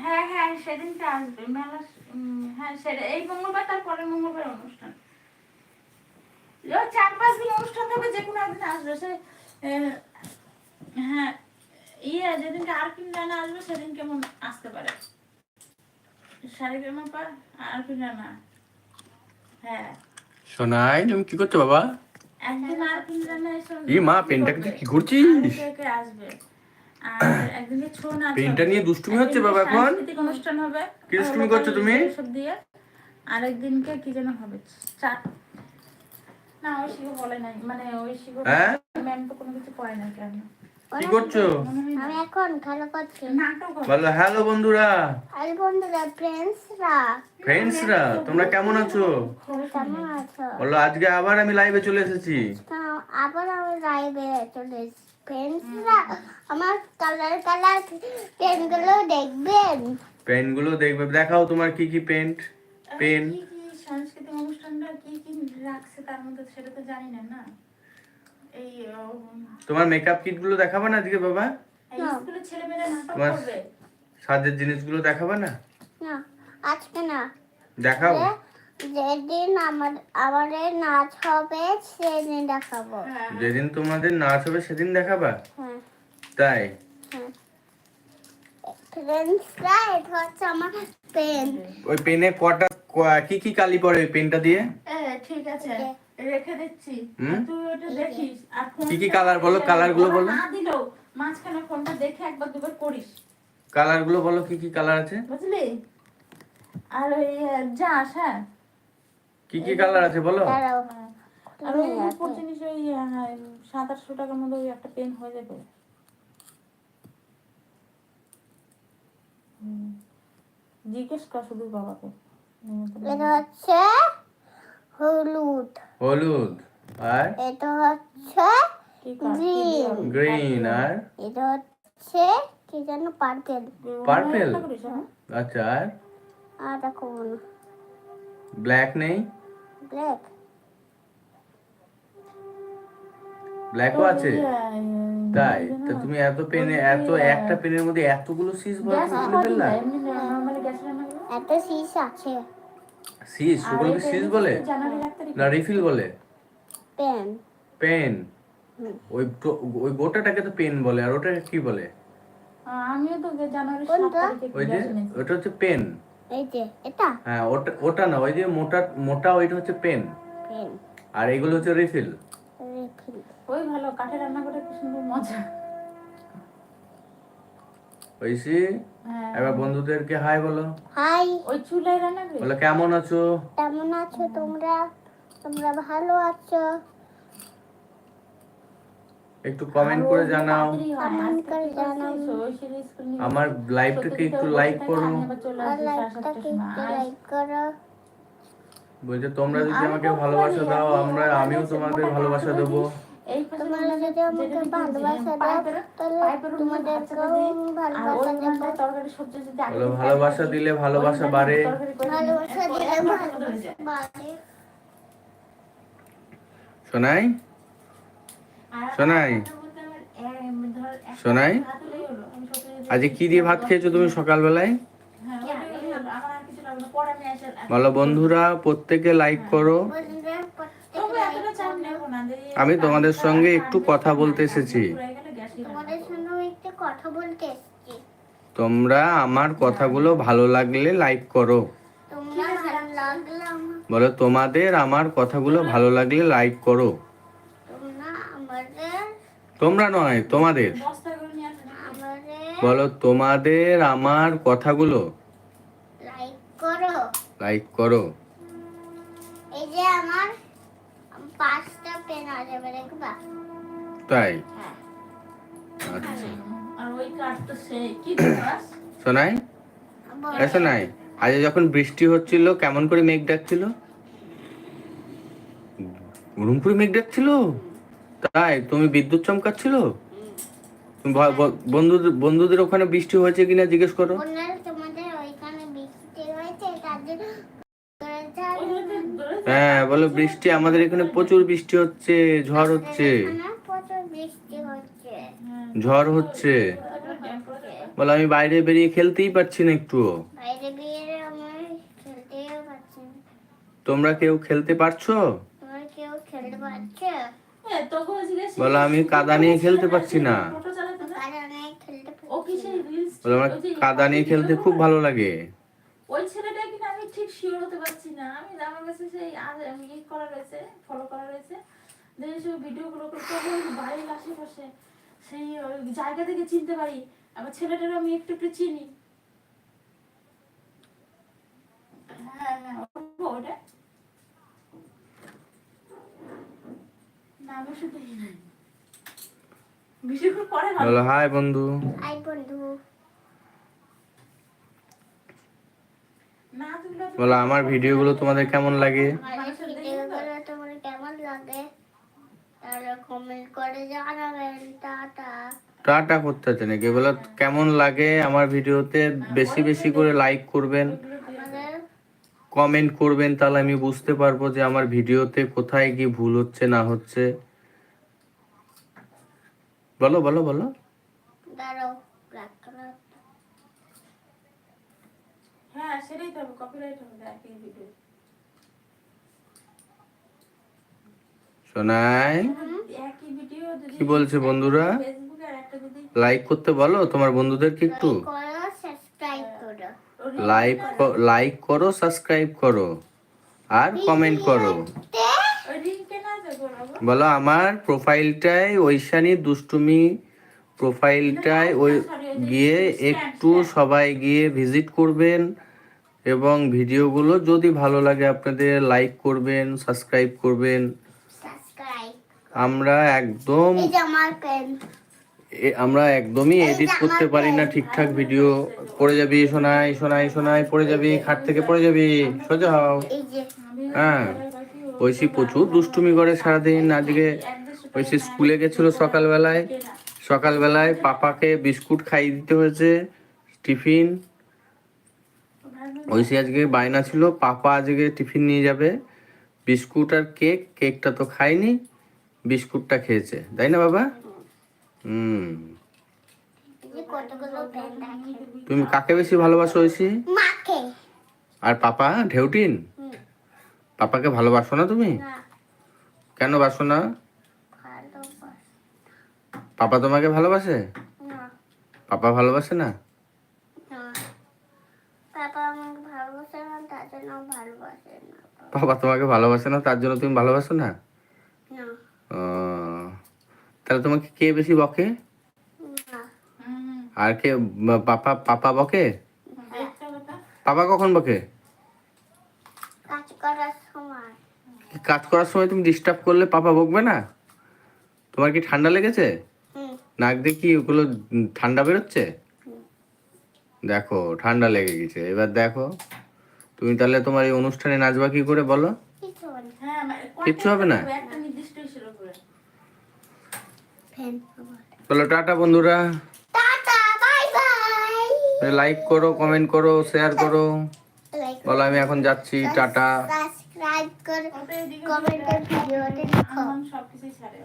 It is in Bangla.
হয় হ্যাঁ। সেদিনটা আসবে। মেলা হ্যাঁ এই মঙ্গলবার তারপরে মঙ্গলবার অনুষ্ঠান। চার পাঁচ দিন অনুষ্ঠান আসবে। সে হ্যাঁ ইয়ে যেদিনকে আর কিন রানা আসবে, সেদিন কেমন আসতে পারে। কেমন আর হ্যাঁ। সোনাই তুমি কি করছ বাবা? একদিন আর কিন রানা এসে ই মা, পেনটাকে তুই কি করছিস? আসবে। পেনটা নিয়ে দুষ্টুমি হচ্ছে বাবা এখন? অনুষ্ঠান হবে। কি দুষ্টুমি করছ তুমি? সব দিয়ে। আরেকদিনকে কি যেন হবে? চার। না ওই শিখো বলে নাই। মানে ওই শিখো হ্যাঁ? ম্যাম তো কোনো কিছু পড়ে নাই কেন? কি করছ। আমি এখন খেলা করছি। নাটক বলো হ্যালো বন্ধুরা। আর বন্ধুরা ফ্রেন্ডসরা ফ্রেন্ডসরা তোমরা কেমন আছো? কেমন আছো? বলো আজকে আবার আমি লাইভে চলে এসেছি। আবার আমি লাইভে চলে ফ্রেন্ডসরা আমার কালার কালার পেনগুলো দেখবেন? পেনগুলো দেখবে। দেখাও তোমার কি কি পেন্ট পেন কি কি সাংস্কৃতিক অনুষ্ঠানটা কি কি রাখছে তার মধ্যে সেটা তো জানি না না? এই তোমার মেকআপ কিটগুলো দেখাবে না আজকে বাবা? এই স্কুলের ছেলেমেয়েরা নাটক তোমার- করবে। সাজের জিনিসগুলো দেখাবে না? না আজকে না। দেখাও। যেদিন আমার আমাদের নাচ হবে সেদিন দেখাবো। হ্যাঁ যেদিন তোমাদের নাচ হবে সেদিন দেখাবা? হ্যাঁ। তাই? ফ্রেন্ডসরা এটা হচ্ছে আমার পেন ওই পেনে কটা ক- কি কি কালি পড়ে ওই পেনটা দিয়ে? ঠিক আছে। রেখে দিচ্ছি। তুই ওটা দেখিস। আর কি কি colour বলো, colour গুলো বলো। না দিলেও মাঝখানে ফোনটা দেখে একবার দুবার করিস। কালারগুলো বলো কি কি কালার আছে? বুঝলি? আর ওই যাস হ্যাঁ কি কি কালার আছে বলো? আর ওই উপর জিনিস ওই সাত আটশো টাকার মধ্যে ওই একটা পেন হয়ে যাবে। জিজ্ঞেস কর শুধু বাবাকে। এটা হচ্ছে হলুদ। হলুদ। আর? এটা হচ্ছে. দিয়ে- গ্রিন। আর? এটা হচ্ছে কি যেন পার্পেল করিস, হ্যাঁ? আচ্ছা আর? আর দেখো ব্ল্যাক নেই? ব্ল্যাক। ব্ল্যাকও আছে? তাই? তো তুমি এত পেনে এত একটা পেনের মধ্যে এতগুলো ভরা গ্যাস করে কদিন ফেললা? একটা শীষ আছে। সিজ আর ওগুলোকে সিজ বলে? না রিফিল বলে। পেন। পেন? ওই ওই গোটাটাকে তো পেন বলে আর ওটা কি বলে? আমিও তো জানুয়ারি সাত তারিখে ওই যে ওটা হচ্ছে পেন। এই যে এটা? হ্যাঁ ওটা ওটা না ওই যে মোটা মোটা ওইটা হচ্ছে পেন। পেন। আর এগুলো হচ্ছে রিফিল। রিফিল। ওই ভালো কাঠে রান্না করে কি সুন্দর মজা। ওইসি। এবার বন্ধুদেরকে হাই বলো। হাই ওই চুলায় রান্না করি বলো কেমন আছো? কেমন আছো তোমরা? তোমরা ভালো আছো? একটু কমেন্ট করে জানাও। Comment করে জানাও। আমার লাইভটাকে একটু লাইক করো। আর লাইকটাকে একটু লাইক করো। বলছে তোমরা যদি আমাকে ভালোবাসা দাও আমরা আমিও তোমাদের ভালোবাসা দেবো। তোমরা যদি আমাকে ভালোবাসা দাও তাহলে তোমাদেরকেও ভালোবাসা দেবো। বলো ভালোবাসা দিলে ভালোবাসা বাড়ে। ভালোবাসা দিলে ভালোবাসা বাড়ে। শোনাই শোনাই শোনাই আজকে কি দিয়ে ভাত খেয়েছো তুমি সকালবেলায়? বলো বন্ধুরা প্রত্যেকে লাইক করো। আমি তোমাদের সঙ্গে একটু কথা বলতে এসেছি। তোমাদের সঙ্গে একটু কথা বলতে এসেছি। তোমরা আমার কথাগুলো ভালো লাগলে লাইক করো। তোমরা ভালো লাগলে বলো তোমাদের আমার কথাগুলো ভালো লাগলে লাইক করো। তোমরা আমাদের তোমরা নয় তোমাদের। বলো তোমাদের আমার কথাগুলো লাইক করো। লাইক করো। এই যে আমার দেখবা তাই? আচ্ছা। সেই কি দিবস শোনাই শোনাই আজ যখন বৃষ্টি হচ্ছিল কেমন করে মেঘ ডাকছিল? করে মেঘ ডাকছিল? তাই? তুমি বিদ্যুৎ চমকাচ্ছিল? তুমি বন্ধুদের বন্ধুদের ওখানে বৃষ্টি হয়েছে কিনা জিজ্ঞেস করো ওনার তোমাদের ওইখানে বৃষ্টি হয়েছে তার জন্য করে ওইগুলোতে ধরেছে? হ্যাঁ বলো, বৃষ্টি, আমাদের এখানে প্রচুর বৃষ্টি হচ্ছে, ঝড় হচ্ছে। ঝড় হচ্ছে। বলো, আমি বাইরে বেরিয়ে খেলতেই পারছি না একটুও তোমরা কেউ খেলতে পারছ? বলো, আমি কাদা নিয়ে খেলতে পারছি না। বলো, আমার কাদা নিয়ে খেলতে খুব ভালো লাগে। ওই ছেলেটা কিনা আমি ঠিক শিওর হতে পারছি না আমি আমার কাছে সেই আর ই করা রয়েছে ফলো করা রয়েছে। দেখি সেই ভিডিওগুলো বাড়ির আশেপাশে। সেই জায়গা থেকে চিনতে পারি। আবার ছেলেটারও আমি একটু একটু চিনি। হ্যাঁ হ্যাঁ ওটা না আমি শুধু হাই বন্ধু। আই বন্ধু না তুললে তো- বলো, আমার ভিডিওগুলো তোমাদের কেমন লাগে? টাটা করতে আছে নাকি? বলো, কেমন লাগে আমার ভিডিওতে? বেশি বেশি করে লাইক করবেন। কমেন্ট করবেন, তাহলে আমি বুঝতে পারব যে আমার ভিডিওতে কোথায় কি ভুল হচ্ছে, না হচ্ছে। বলো বলো বলো। হ্যাঁ সেটাই তো হবে কপিরাইট হবে একই ভিডিও সোনাই একই ভিডিও যদি কি বলছে বন্ধুরা? ফেসবুকে আর একটা যদি লাইক করতে বলো তোমার বন্ধুদেরকে একটু। করো সাবস্ক্রাইব করো। লাইক লাইক করো সাবস্ক্রাইব করো। আর কমেন্ট করো। বলো আমার প্রোফাইলটায় ঐশানী দুষ্টুমি প্রোফাইলটায় ওই গিয়ে একটু সবাই গিয়ে ভিজিট করবেন এবং ভিডিওগুলো যদি ভালো লাগে আপনাদের লাইক করবেন সাবস্ক্রাইব করবেন। আমরা একদম আমার একদমই এডিট করতে পারি না ঠিকঠাক ভিডিও পড়ে যাবি শোনাই শোনাই শোনাই পড়ে যাবি খাট থেকে পড়ে যাবি সোজা হও। হ্যাঁ ঐশী প্রচুর দুষ্টুমি করে সারাদিন আজকে ঐশী স্কুলে গেছিল সকালবেলায়। সকালবেলায় পাপাকে বিস্কুট খাইয়ে দিতে হয়েছে টিফিন। ঐশী আজকে বায়না ছিল পাপা আজকে টিফিন নিয়ে যাবে। বিস্কুট আর কেক কেকটা তো খায়নি বিস্কুটটা খেয়েছে। তাই না বাবা? হুম। তুমি কাকে বেশি ভালোবাসো ঐশী? মাকে। আর পাপা? ঢেউটিন? পাপাকে ভালোবাসো না তুমি? কেন বাসো না? পাপা তোমাকে ভালোবাসে? পাপা ভালোবাসে না? পাপা তোমাকে ভালোবাসে না তার জন্য তুমি ভালোবাসো না? তাহলে তোমাকে কে বেশি বকে? আর কে পাপা পাপা বকে? পাপা কখন বকে? কাজ করার সময়। তুমি ডিস্টার্ব করলে পাপা বকবে না? তোমার কি ঠান্ডা লেগেছে? নাক দিয়ে কি ওগুলো ঠান্ডা বেরোচ্ছে? দেখো ঠান্ডা লেগে গেছে। এবার দেখো তুমি তাহলে তোমার এই অনুষ্ঠানে নাচবা কি করে বলো? কিচ্ছু হবে না? ফ্যান আমার চলো টাটা বন্ধুরা। টাটা বাই বাই। লাইক করো কমেন্ট করো শেয়ার করো। বলো আমি এখন যাচ্ছি টাটা। সাবস্ক্রাইব করো কমেন্টে ভিডিওতে লিখো সব কিছুই ছাড়ে।